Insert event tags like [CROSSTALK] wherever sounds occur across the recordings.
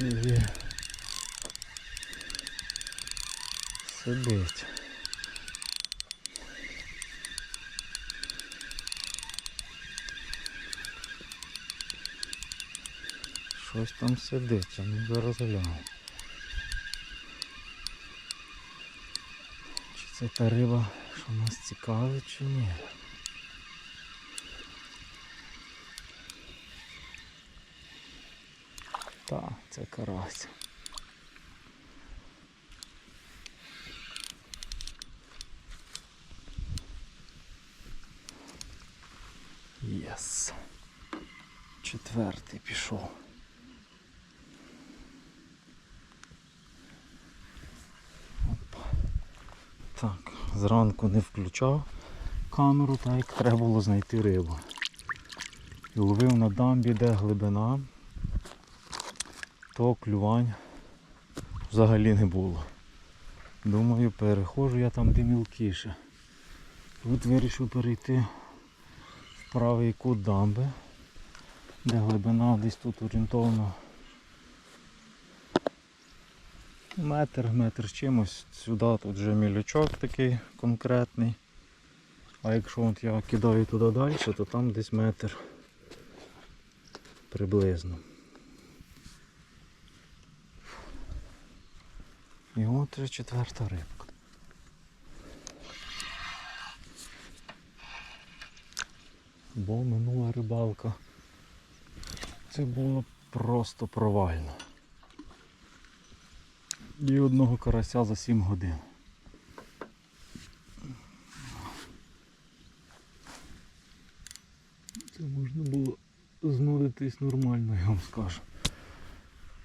І сидить. Щось там сидить, а ну зараз. Чи це та риба, що нас цікавить, чи ні? Та, це карась. Єс. Четвертий пішов. Опа. Так, зранку не включав камеру, так як треба було знайти рибу. І ловив на дамбі, де глибина, то клювань взагалі не було. Думаю, переходжу я там, де мілкіше. Тут вирішив перейти в правий кут дамби, де глибина десь тут орієнтовно метр, метр чимось. Сюди тут вже мілючок такий конкретний. А якщо от я кидаю туди далі, то там десь метр приблизно. І от вже четверта рибка. Бо минула рибалка. Це було просто провально. І одного карася за 7 годин. Це можна було знудитись нормально, я вам скажу.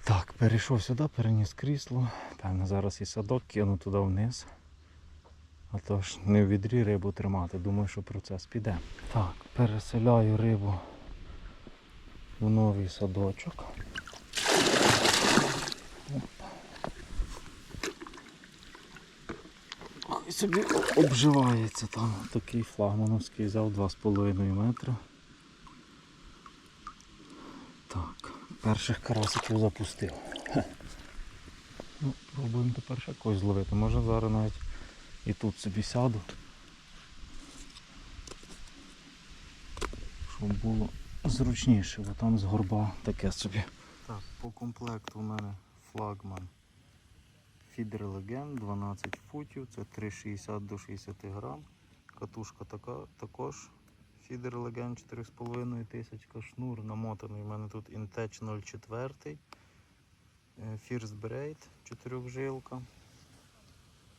Так, перейшов сюди, переніс крісло. Певно, зараз і садок кину туди вниз. А то ж не в відрі рибу тримати, думаю, що процес піде. Так, переселяю рибу в новий садочок. Хай собі обживається там. Такий флагмановський взяв 2,5 метри. Так, перших карасиків запустив. Ну, пробуємо тепер ще когось зловити. Може зараз навіть і тут собі сяду. Щоб було зручніше, бо там з горба таке собі. Так, по комплекту у мене флагман Фідер Леген 12 футів, це 3,60 до 60 грам. Катушка така, також Фідер Леген 4,5 тисячка, шнур намотаний. У мене тут Intech 04. Е, First Braid, 4 жилка.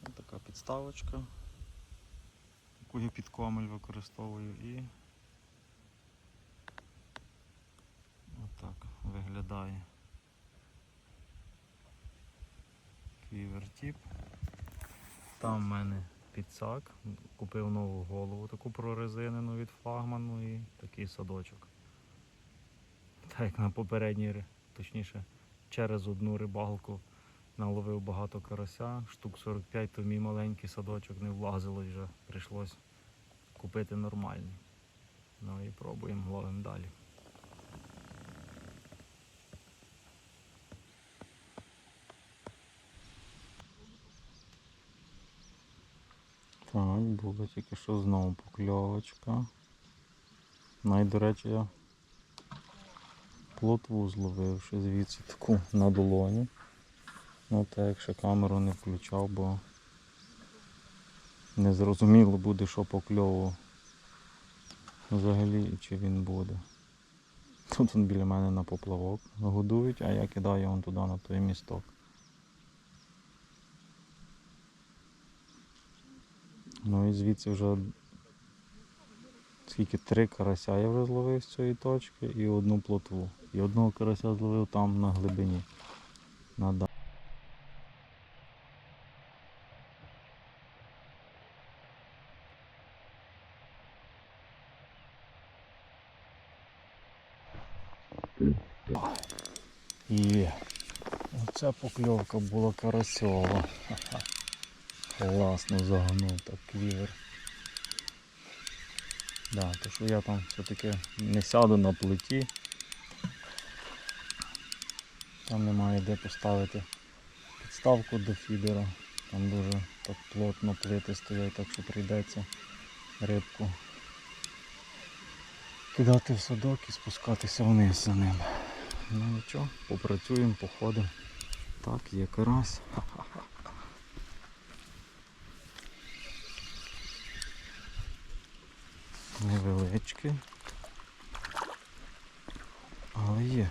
Ось така підставочка, яку я під комель використовую і отак виглядає квівертіп. Там в мене підсак, купив нову голову таку прорезинену від флагману і такий садочок. Так як на попередній, точніше, через одну рибалку наловив багато карася, штук 45, то мій маленький садочок не влазило вже прийшлось купити нормальний. Ну і пробуємо, ловимо далі. Так, була тільки що знову покльовочка. Най, до речі, я плотву зловив ще звідси таку на долоні. Ну так як ще камеру не включав, бо не зрозуміло буде, що покльовував. Взагалі чи він буде. Тут він біля мене на поплавок годують, а я кидаю вон туди на той місток. Ну і звідси вже скільки три карася я вже зловив з цієї точки і одну плотву. І одного карася зловив там на глибині. На Є. Оця покльовка була карасьова. [LAUGHS] Класно загнув так квівер. Да, то що я там все-таки не сяду на плиті. Там немає де поставити підставку до фідера. Там дуже так плотно плити стоять, так що прийдеться рибку кидати в садок і спускатися вниз за ним. Ну нічого, попрацюємо, походимо. Так, є карась. Невеличкий. Але є.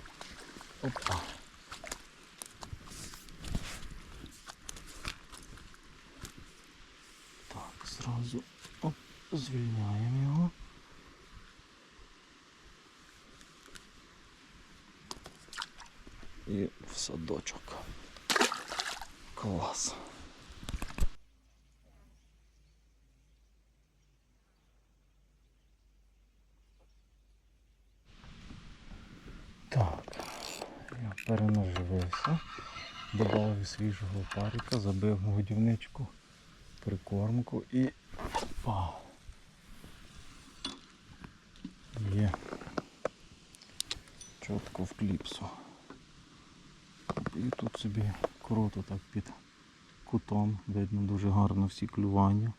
Опа. Так, зразу оп, звільняємо його. І в садочок. Клас. Так, я перенаживився, додав свіжого парика, забив годівничку, прикормку і опа. Є чітко в кліпсу. І тут собі круто так під кутом, видно дуже гарно всі клювання.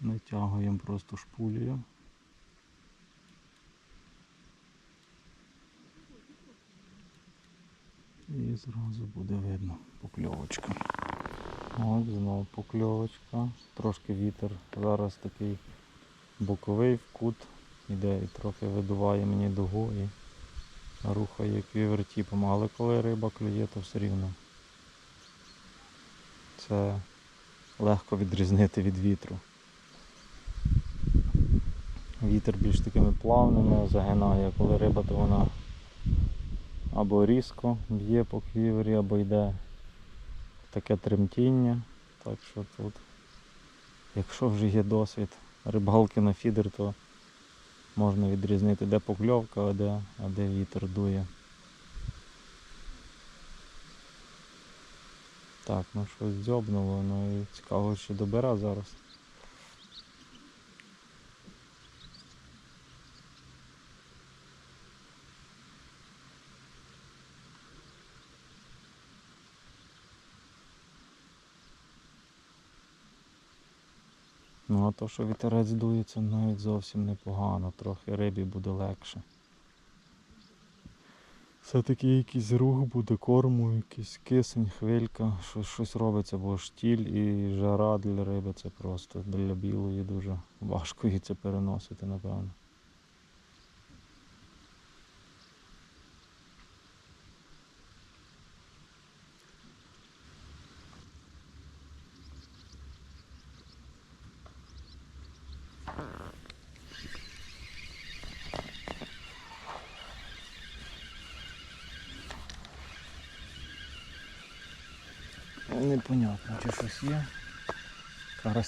Натягуємо просто шпулею. Зразу буде видно покльовочка. От знову покльовочка. Трошки вітер. Зараз такий боковий в кут іде і трохи видуває мені дугу і рухає квівертіпом. Але коли риба клює, то все рівно. Це легко відрізнити від вітру. Вітер більш такими плавними загинає, коли риба, то вона або різко б'є по квівері, або йде таке тремтіння. Так що тут, якщо вже є досвід рибалки на фідер, то можна відрізнити, де покльовка, а де, а де вітер дує. Так, ну щось дзьобнуло, ну і цікаво, чи добере зараз. То, що вітерець дує, це навіть зовсім непогано, трохи рибі буде легше. Все-таки якийсь рух буде корму, якийсь кисень, хвилька, щось, щось робиться, бо штіль і жара для риби це просто для білої дуже важко її це переносити, напевно. Непонятно, чи щось є.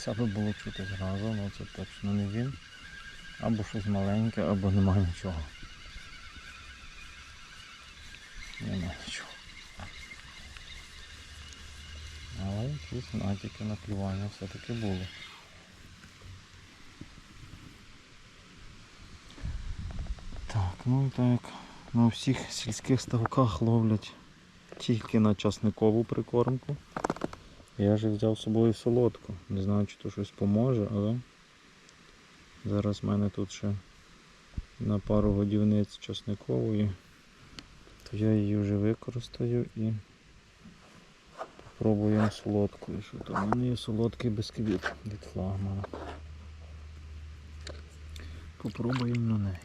Карася би було чути зразу, але це точно не він. Або щось маленьке, або немає нічого. Нема нічого. Але якісь натяки на клювання все-таки були. Так, ну і так, на всіх сільських ставках ловлять тільки на часникову прикормку. Я ж взяв з собою солодку. Не знаю, чи то щось поможе, але зараз в мене тут ще на пару годівниць часникової, то я її вже використаю і попробуємо солодкою. Що там? У мене є солодкий бисквіт від флагмана. Попробуємо на неї.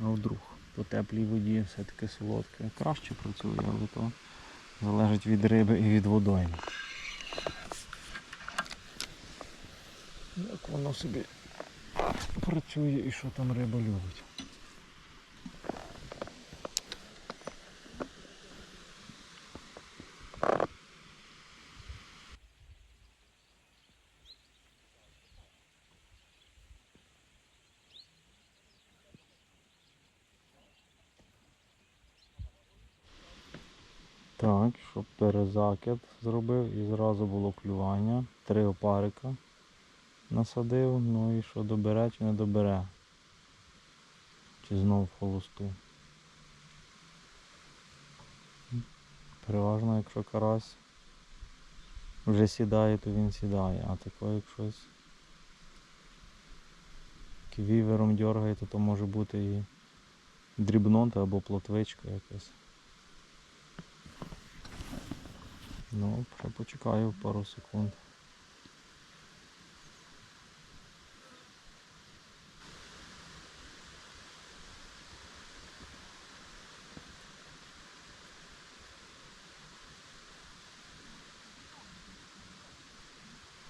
А вдруг по теплій воді все-таки солодке. Краще працює, але то залежить від риби і від водойми. Як воно собі працює і що там риба любить. Так, щоб перезакид зробив і зразу було клювання. Три опарика насадив, ну і що добере чи не добере. Чи знов холосту. Переважно, якщо карась вже сідає, то він сідає, а тако як щось вівером дергає, то то може бути і дрібнота або плотвичка якась. Ну, почекаю пару секунд.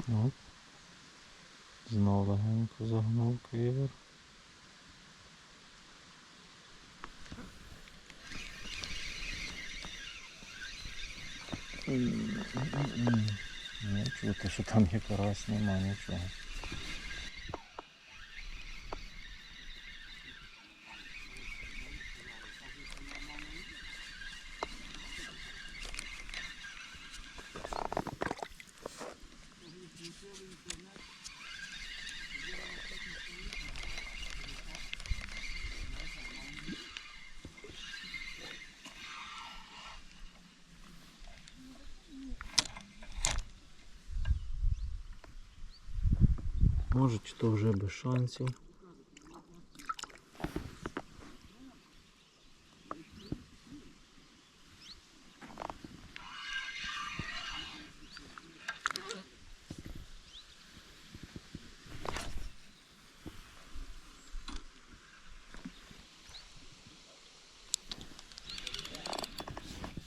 Оп. Знов легенько загнув квівер. Не чути, що там є карась, нема нічого. Може, чи то вже без шансів.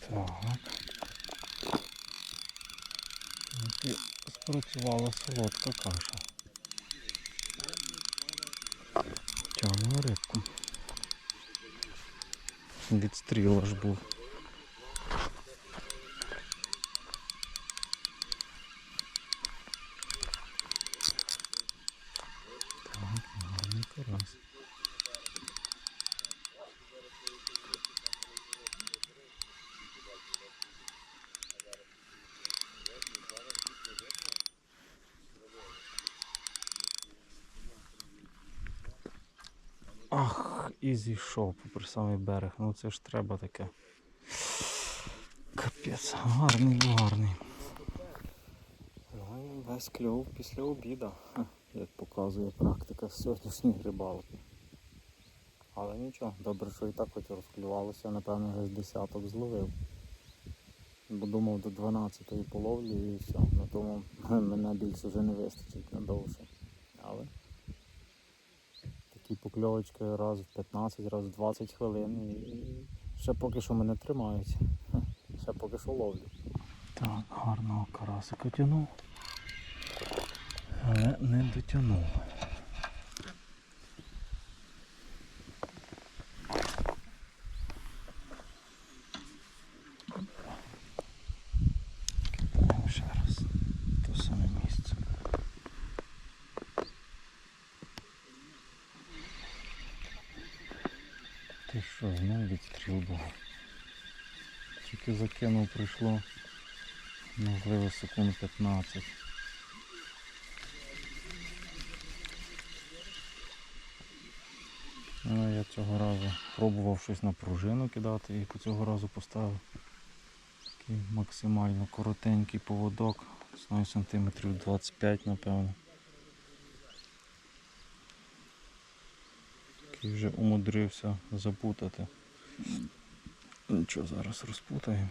Так. Спрацювала солодка каша. Тягну рибку. Відстріл аж був. Так, гарний карась. Ах, і зійшов попри самий берег. Ну це ж треба таке. Капець, гарний, гарний. Ну, Весь кльов після обіду, як показує практика сьогоднішньої рибалки. Але нічого, добре, що і так хоч розклювалося, напевно, вже з десяток зловив. Бо думав до 12-ї половлі і все. На тому [LAUGHS] мене більше вже не вистачить надовше. Покльовочки раз в 15, раз в 20 хвилин і ще поки що мене тримають. Ще поки що ловлю. Так, гарного карасика тянув. Але не дотягнув. Кидаємо ще раз. То саме місце. Ти що, знову відстріл? Тільки закинув прийшло, можливо, секунд 15. Ну, я цього разу пробував щось на пружину кидати і по цього разу поставив такий максимально коротенький поводок, знаю, сантиметрів 25, напевно. Який вже умудрився запутати. Нічого, зараз розпутаємо.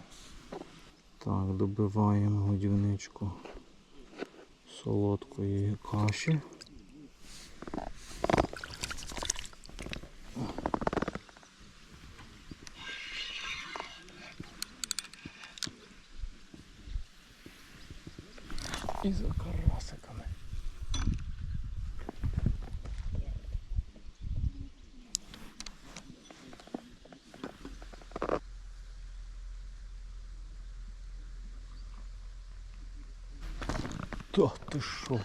Так, добиваємо годівничку солодкої каші. І за карасиками. Та ти що?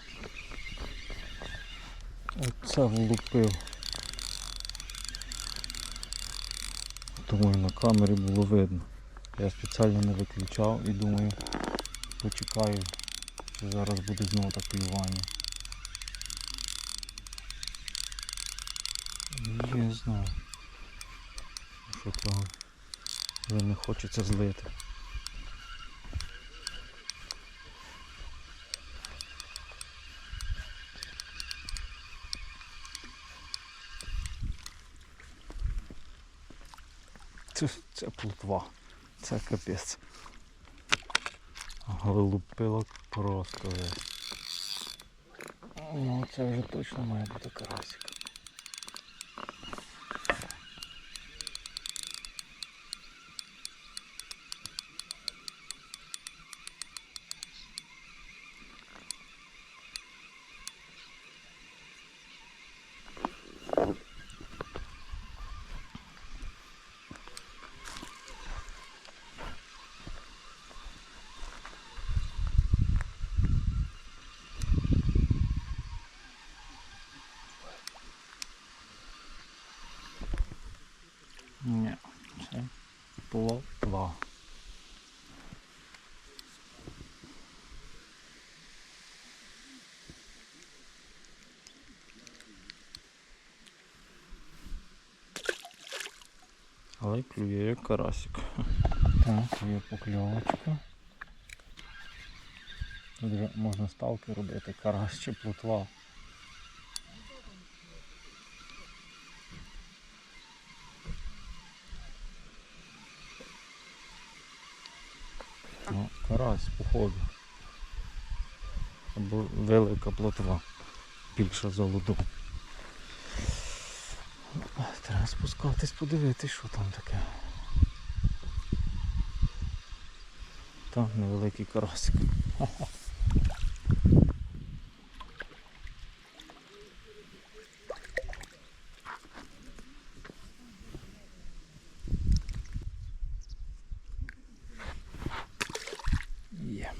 Оце влупив. Думаю, на камері було видно. Я спеціально не виключав і думаю, почекаю, що зараз буде знову так полювання. Я знаю. Що того вже не хочеться злити. Це, це плутва. Це капець. Голубилок просто. Ну це вже точно має бути карасик. Ні, це плотва. Але клює як карасик. Так, є покльовочка. Тут вже можна ставки робити, карась чи плотва. Ну, карась. Або велика плотва. Більша за луду. Треба спускатись, подивитись, що там таке. Там невеликий карасик. Є.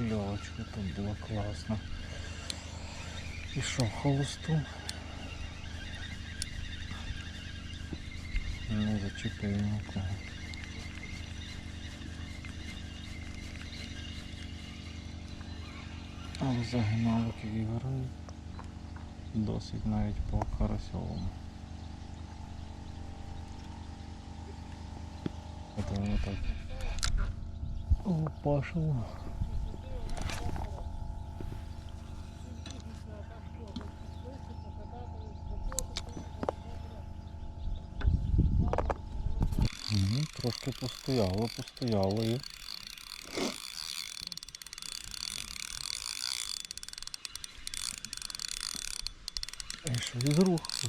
Эх, тут было классно. І що, холосту? Не зачепив нікого. Але загиналок віграє. Досить навіть по карасьовому. Це воно так лупашило. Мгм, Трошки постояло, постояло і. І що від руху?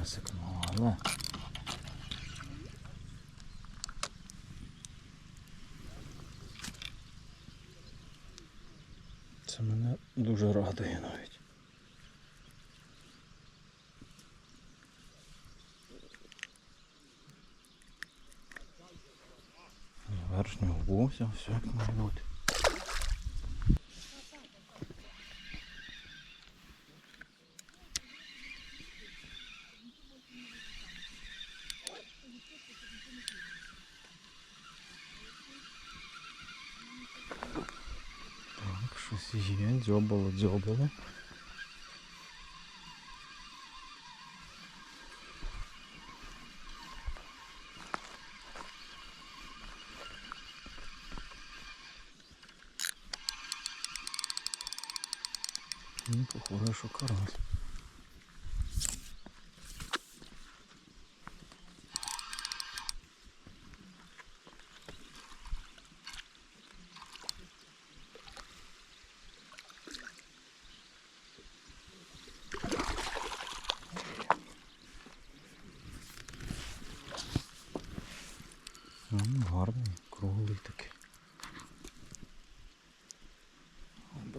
Невеличкий карасик, ну. Це мене дуже радує навіть. Боку. Ось, ось, як має бути. Дзьобало, дзьобало. Ну, похоже, що карась.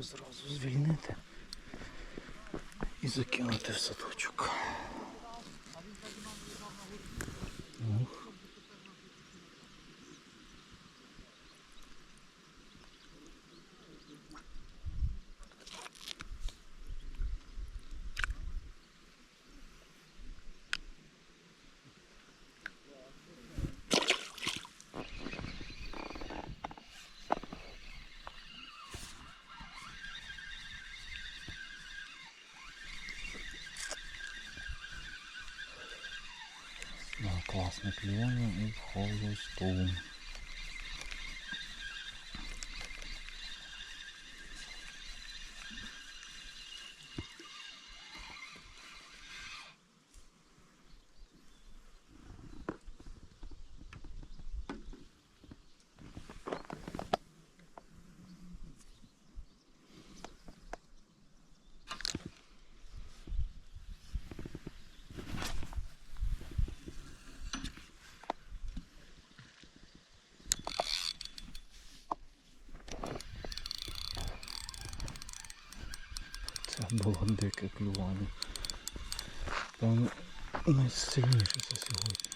Зразу звільнити і закинути в садочок. Класне клювання і. Це було дике клювання. Там найсильніше це сьогодні.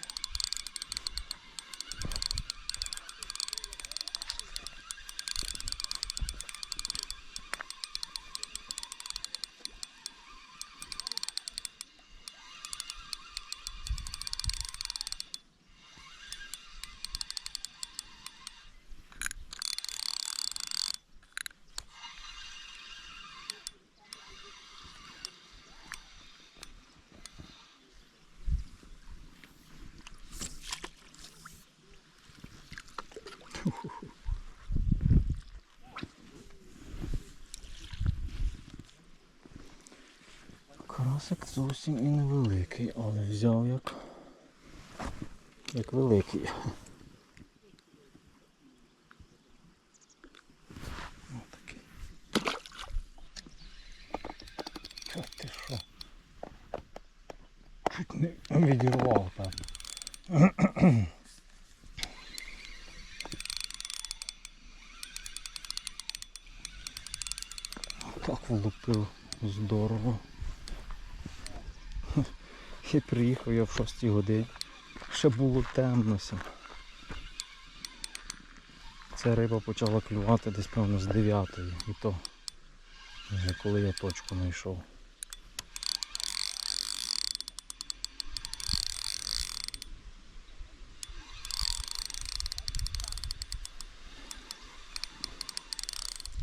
Карасик зовсім і невеликий, але взяв як, як великий. Отакий. Та ти що? Чуть не відірвав там. Так влупив здорово. І приїхав я в 6 годині. Ще було темно. Ця риба почала клювати десь певно з 9 і то вже коли я точку знайшов.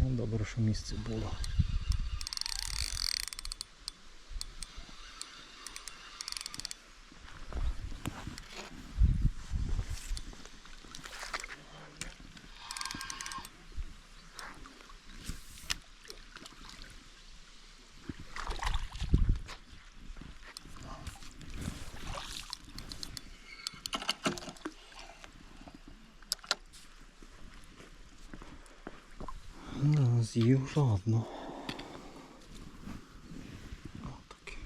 Ну, добре, що місце було. Да, з'їв жадно. Отаке.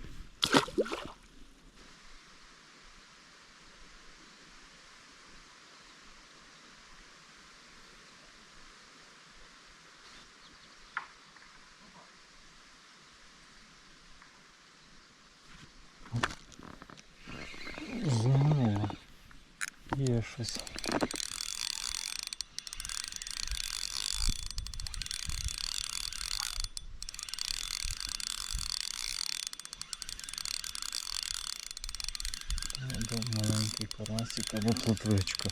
Знову є щось. або маленький карасик, або плотвичка.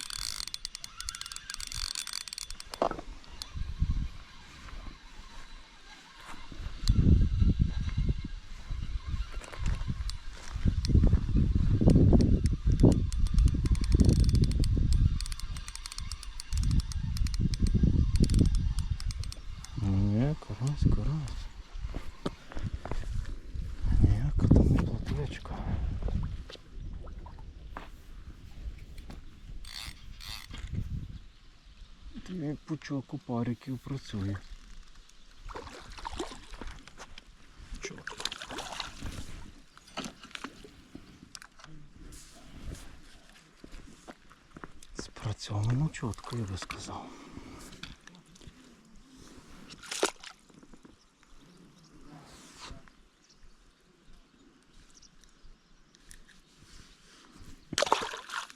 Ні, карась, карась. Ніяка там не плотвичка. Твій пучок у париків працює. Чітко. Спрацьовано чітко, я би сказав.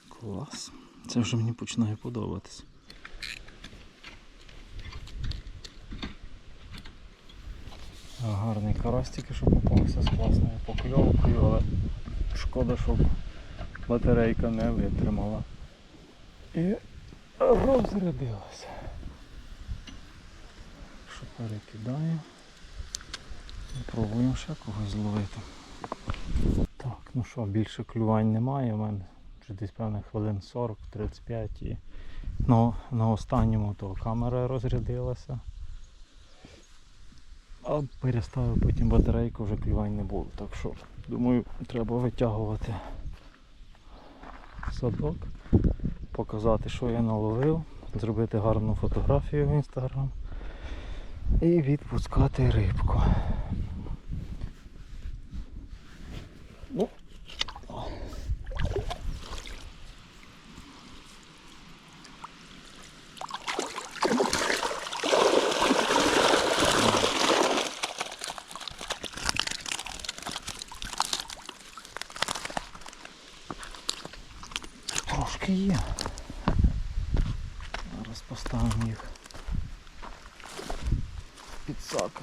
Клас. Це вже мені починає подобатись. А, Гарний карась тільки що попався з класною покльовкою, але шкода, що батарейка не витримала. І розрядилася. Що перекидаю. Пробуємо ще когось зловити. Так, ну що, більше клювань немає. У мене вже десь певних хвилин 40-35 і ну, на останньому то камера розрядилася. А переставив потім батарейку, вже клювань не було. Так що, думаю, треба витягувати садок, показати, що я наловив, зробити гарну фотографію в інстаграм і відпускати рибку. Ну, Трошки є. Зараз поставимо їх під сак,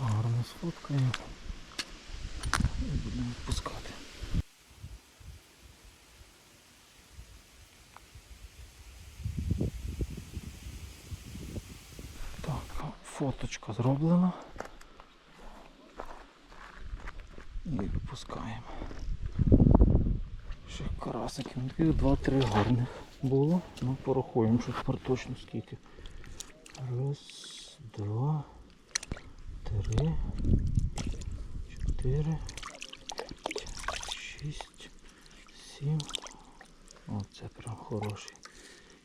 гарно і будемо відпускати. Так, фоточка зроблена. І відпускаємо. Ще карасиків. Ну, Таких два-три гарних було. Ну, порахуємо, що тепер точно скільки. Раз, два, три, чотири, п'ять, шість, сім. О, це прям хороший.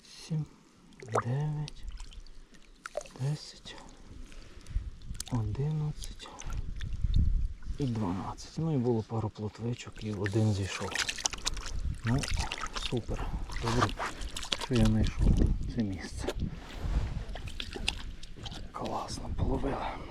Сім, дев'ять, десять, одинадцять і дванадцять. Ну і було пару плотвичок і один зійшов. Ну, супер. Добре, що я знайшов це місце. Класно половили.